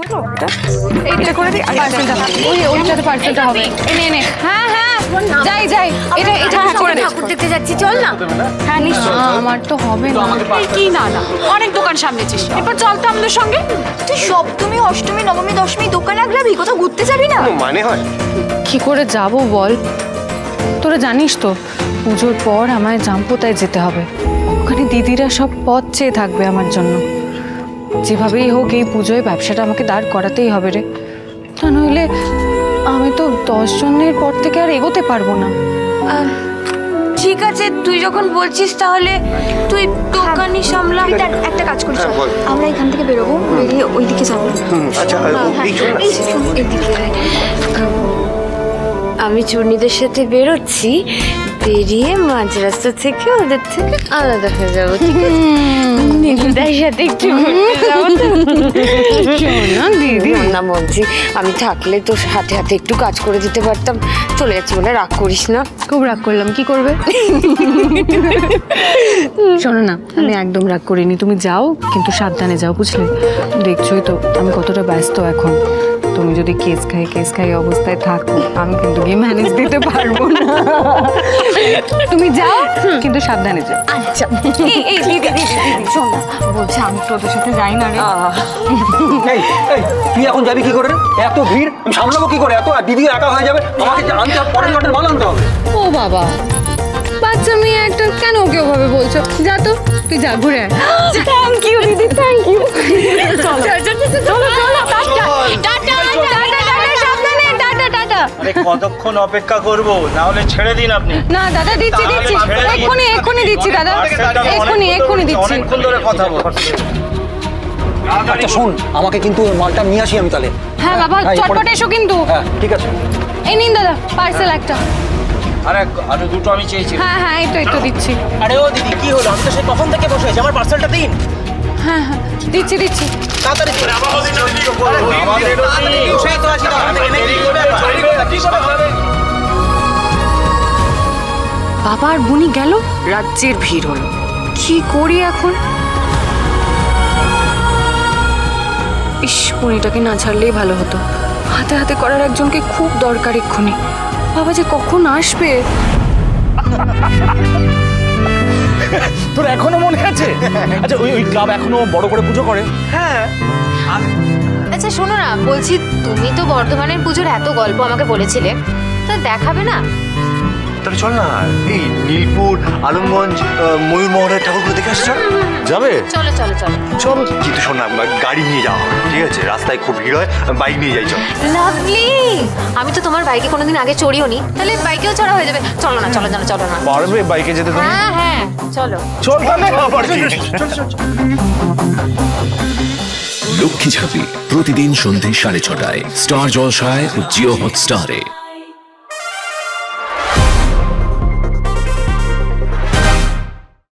এইটা করে দিই? পার্সেলটা ওই ওইটাতে পার্সেলটা হবে। এনে এনে হ্যাঁ হ্যাঁ। যাই যাই। এটা এটা হ্যাঁ করে দে। দেখতে যাচ্ছি চল না। হ্যাঁ নিশ্চয় আমার তো হবে না। এই কি না না অনেক দোকান সামনেছিস এরপর চল তো আমাদের সঙ্গে। তুই সপ্তমী অষ্টমী নবমী দশমী দোকান আগলাবি কোথাও ঘুরতে যাবি না? মানে হয়? কি করে যাব বল? তোরা জানিস তো পুজোর পর আমায় জাম্পোতায় যেতে হবে। ওখানে দিদিরা সব পথ চেয়ে থাকবে আমার জন্য। যেভাবেই হোক এই পুজোয় ব্যবসাটা আমাকে দাঁড় করাতেই হবে রে। তা নইলে আমি তো দশ জনের পর থেকে আর এগোতে পারব না। ঠিক আছে তুই যখন বলছিস তাহলে তুই দোকানই সামলা। একটা কাজ করি চল। হ্যাঁ। আমরা এখান থেকে বেরোবো বেরিয়ে ওইদিকে যাব। আচ্ছা আয়। আমি চূর্ণীদের সাথে বেরোচ্ছি। বেরিয়ে মাঝ রাস্তা থেকে ওদের থেকে আলাদা হয়ে যাব ঠিক আছে? নীলুদার সাথে একটু দিদি। না বলছি আমি থাকলে তোর হাতে হাতে একটু কাজ করে দিতে পারতাম। চলে যাচ্ছি বলে রাগ করিস না। খুব রাগ করলাম কি করবে? শোনো না আমি একদম রাগ করিনি। তুমি যাও কিন্তু সাবধানে যাও বুঝলে? দেখছোই তো আমি কতটা ব্যস্ত এখন। তুমি যদি কেস খাই কেস খাই অবস্থায় থাকো আমি কিন্তু গিয়ে ম্যানেজ দিতে পারব না। তুমি যাও কিন্তু সাবধানে যাও। আচ্ছা এই এই দিদি দিদি দিদি শোন না। বলছি আমি তোদের সাথে যাই না রে। এই এই তুই এখন যাবি কি করে এত ভিড় আমি সামলাবো কি করে? এত আর দিদি একা হয়ে যাবে? আমাকে আনতে পরের লটের মাল আনতে হবে ও বাবা বাচ্চা মেয়ে একটা কেন ওকে ওভাবে বলছো? যা তো তুই যা ঘুরে আয়। থ্যাংক ইউ দিদি আরে কতক্ষণ অপেক্ষা করব? না হলে ছেড়ে দিন আপনি। না দাদা দিচ্ছি দিচ্ছি। এক্ষুনি এক্ষুনি দিচ্ছি দাদা। এক্ষুনি এক্ষুনি দিচ্ছি। অনেকক্ষণ ধরে কথা বল আচ্ছা শোন আমাকে কিন্তু মালটা নিয়ে আসি আমি তাহলে। হ্যাঁ বাবা হ্যাঁ, চটপট এসো কিন্তু। হ্যাঁ ঠিক আছে। এই নিন দাদা পার্সেল একটা। আরে আরে দুটো আমি চেয়েছি হ্যাঁ হ্যাঁ এই তো এই তো দিচ্ছি। আরে ও দিদি কি হলো? আমি তো সেই কখন থেকে বসে আছি। আমার পার্সেলটা দিন। হ্যাঁ হ্যাঁ দিচ্ছি দিচ্ছি। তাড়াতাড়ি দিন বাবা আর বুনি গেল? রাজ্যের ভিড় হলো। কি করি এখন? ইস বুনিটাকে না ছাড়লেই ভালো হতো। হাতে হাতে করার একজনকে খুব দরকার এক্ষুনি। বাবা যে কখন আসবে? তোর এখনও মনে আছে? আচ্ছা ওই ওই ক্লাব এখনও বড় করে পুজো করে? হ্যাঁ। আচ্ছা শোনো না বলছি তুমি তো বর্ধমানের পুজোর এত গল্প আমাকে বলেছিলে তো দেখাবে না? তাহলে চল না। এই নীলপুর আলমগঞ্জ ময়ূরমহলের ঠাকুরগুলো দেখে আসছ? যাবে? চলো চলো চলো। চল কিন্তু শোন না গাড়ি নিয়ে যাওয়া ঠিক আছে? রাস্তায় খুব ভিড় হয় বাইক নিয়ে যাই চল। লাভলি! আমি তো তোমার বাইকে কোনোদিন আগে চড়িও নি তাহলে বাইকেও চড়া হয়ে যাবে। চলো না চলো না চলো না। পারবে বাইকে যেতে তুমি? হ্যাঁ হ্যাঁ চলো। চল তাহলে। আবার কি লক্ষ্মী ঝাঁপি প্রতিদিন সন্ধ্যে সাড়ে ছটায় স্টার জলসায় ও জিও হটস্টারে।